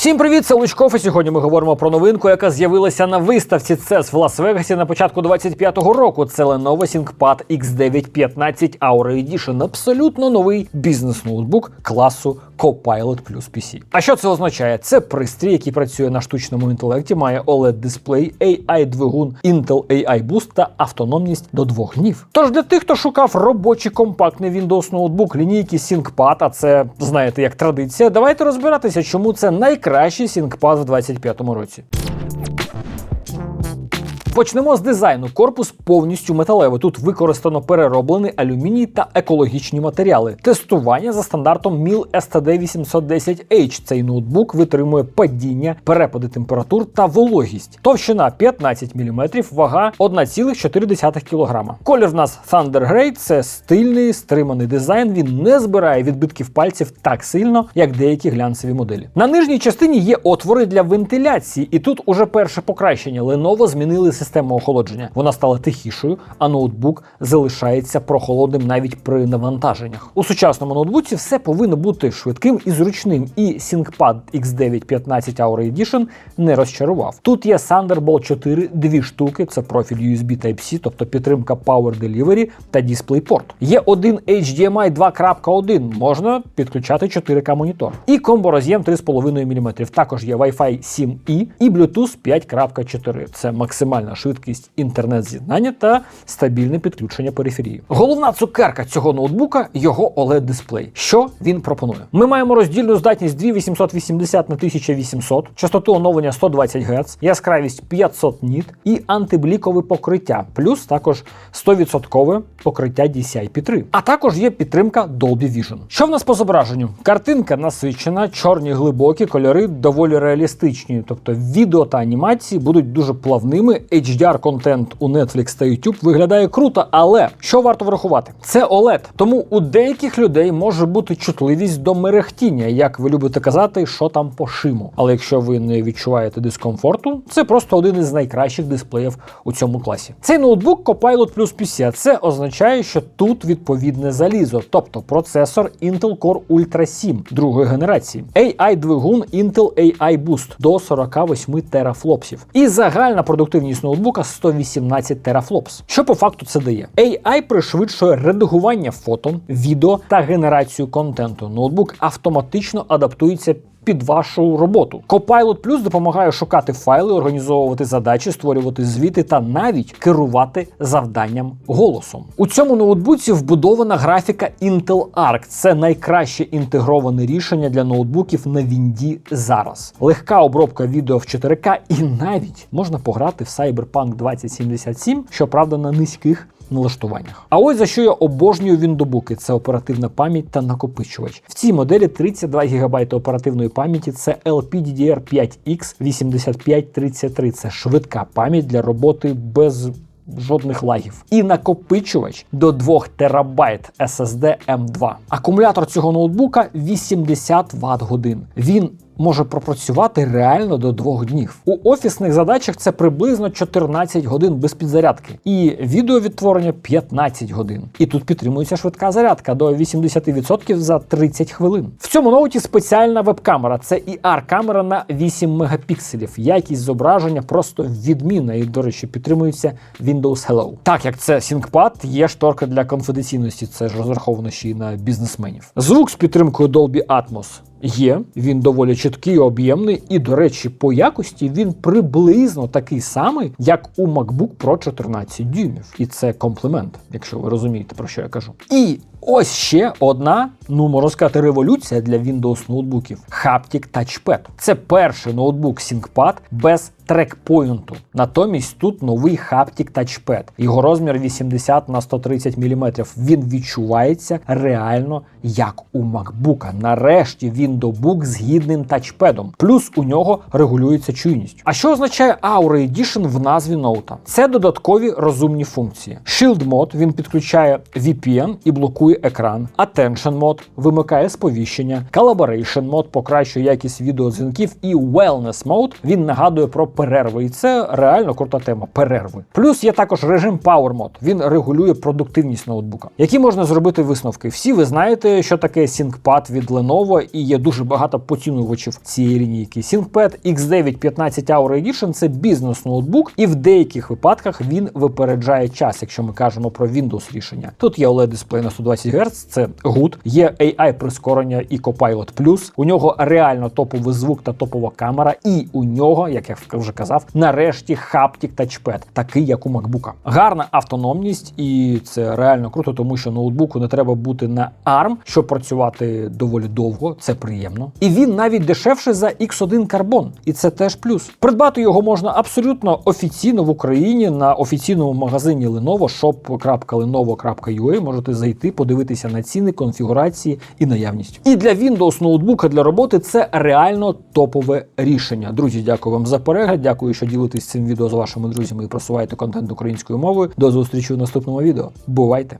Всім привіт, це Лучков, і сьогодні ми говоримо про новинку, яка з'явилася на виставці CES в Лас-Вегасі на початку 25-го року. Це Lenovo ThinkPad X915 Aura Edition. Абсолютно новий бізнес-ноутбук класу Copilot Plus PC. А що це означає? Це пристрій, який працює на штучному інтелекті, має OLED-дисплей, AI-двигун, Intel AI Boost та автономність до двох днів. Тож для тих, хто шукав робочий компактний Windows ноутбук лінійки ThinkPad, а це знаєте як традиція, давайте розбиратися, чому це найкращий ThinkPad в 25-му році. Почнемо з дизайну. Корпус повністю металевий. Тут використано перероблений алюміній та екологічні матеріали. Тестування за стандартом MIL STD 810H. Цей ноутбук витримує падіння, перепади температур та вологість. Товщина 15 мм, вага 1,4 кг. Колір в нас Thunder Grey – це стильний, стриманий дизайн. Він не збирає відбитків пальців так сильно, як деякі глянцеві моделі. На нижній частині є отвори для вентиляції, і тут уже перше покращення. Lenovo змінили систему охолодження. Вона стала тихішою, а ноутбук залишається прохолодним навіть при навантаженнях. У сучасному ноутбуці все повинно бути швидким і зручним. І ThinkPad X915 Aura Edition не розчарував. Тут є Thunderbolt 4, дві штуки, це профіль USB Type-C, тобто підтримка Power Delivery та DisplayPort. Є один HDMI 2.1, можна підключати 4К монітор. І комбо-роз'єм 3,5 мм. Також є Wi-Fi 7E і Bluetooth 5.4. Це максимальна швидкість інтернет-з'єднання та стабільне підключення периферії. Головна цукерка цього ноутбука його oled дисплей. Що він пропонує? Ми маємо роздільну здатність 2880 на 1800, частоту оновлення 120 Гц, яскравість 500 ніт і антиблікове покриття, плюс також 100% покриття DCI-P3. А також є підтримка Dolby Vision. Що в нас по зображенню? Картинка насичена, чорні глибокі кольори доволі реалістичні, тобто відео та анімації будуть дуже плавними. HDR-контент у Netflix та YouTube виглядає круто, але що варто врахувати? Це OLED, тому у деяких людей може бути чутливість до мерехтіння, як ви любите казати, що там по шиму. Але якщо ви не відчуваєте дискомфорту, це просто один із найкращих дисплеїв у цьому класі. Цей ноутбук Copilot Plus PC, а це означає, що тут відповідне залізо, тобто процесор Intel Core Ultra 7 другої генерації, AI-двигун Intel AI Boost до 48 терафлопсів. І загальна продуктивність ноутбука 118 терафлопс. Що по факту це дає? AI пришвидшує редагування фото, відео та генерацію контенту. Ноутбук автоматично адаптується. Під вашу роботу Copilot Plus допомагає шукати файли, організовувати задачі, створювати звіти та навіть керувати завданням голосом. У цьому ноутбуці вбудована графіка Intel Arc. Це найкраще інтегроване рішення для ноутбуків на Вінді зараз. Легка обробка відео в 4К і навіть можна пограти в Cyberpunk 2077, щоправда, на низьких налаштуваннях. А ось за що я обожнюю віндобуки: це оперативна пам'ять та накопичувач. В цій моделі 32 ГБ оперативної пам'яті це LPDDR5X 8533. Це швидка пам'ять для роботи без. Жодних лагів. І накопичувач до 2 терабайт SSD M2. Акумулятор цього ноутбука 80 Вт годин. Він може пропрацювати реально до двох днів. У офісних задачах це приблизно 14 годин без підзарядки, і відеовідтворення 15 годин. І тут підтримується швидка зарядка до 80% за 30 хвилин. В цьому ноуті спеціальна веб-камера. Це IR-камера на 8 мегапікселів. Якість зображення просто відмінна і, до речі, підтримується Windows Hello. Так як це ThinkPad, є шторка для конфіденційності. Це ж розраховано ще й на бізнесменів. Звук з підтримкою Dolby Atmos Є, він доволі чіткий, об'ємний, і, до речі, по якості він приблизно такий самий, як у MacBook Pro 14 дюймів. І це комплімент, якщо ви розумієте, про що я кажу. І ось ще одна, ну можна сказати, революція для Windows ноутбуків Haptic Touchpad. Це перший ноутбук ThinkPad без трекпойнту. Натомість тут новий Haptic Touchpad. Його розмір 80 на 130 мм. Він відчувається реально як у MacBook. Нарешті він Windows з гідним тачпедом. Плюс у нього регулюється чуйність. А що означає Aura Edition в назві ноута? Це додаткові розумні функції. Shield Mode він підключає VPN і блокує екран, Attention мод вимикає сповіщення, Collaboration мод покращує якість відеодзвінків і Wellness мод він нагадує про перерви. І це реально крута тема перерви. Плюс є також режим Power мод. Він регулює продуктивність ноутбука. Які можна зробити висновки? Всі ви знаєте, що таке ThinkPad від Lenovo, і є дуже багато поцінувачів цієї лінійки. ThinkPad X9 15 Hour Edition – це бізнес-ноутбук, і в деяких випадках він випереджає час, якщо ми кажемо про Windows рішення. Тут є oled дисплей на 120 Гц, це good. Є AI прискорення і Copilot Plus. У нього реально топовий звук та топова камера, і у нього, як я вже казав, нарешті хаптік тачпед, такий як у MacBook. Гарна автономність, і це реально круто, тому що ноутбуку не треба бути на ARM, щоб працювати доволі довго. Це приємно. І він навіть дешевший за X1 Carbon, і це теж плюс. Придбати його можна абсолютно офіційно в Україні на офіційному магазині Lenovo shop.lenovo.ua. Можете зайти, подивитися на ціни, конфігурації і наявність. І для Windows ноутбука для роботи це реально топове рішення. Друзі, дякую вам за перегляд. Дякую, що ділитесь цим відео з вашими друзями і просуваєте контент українською мовою. До зустрічі у наступному відео. Бувайте!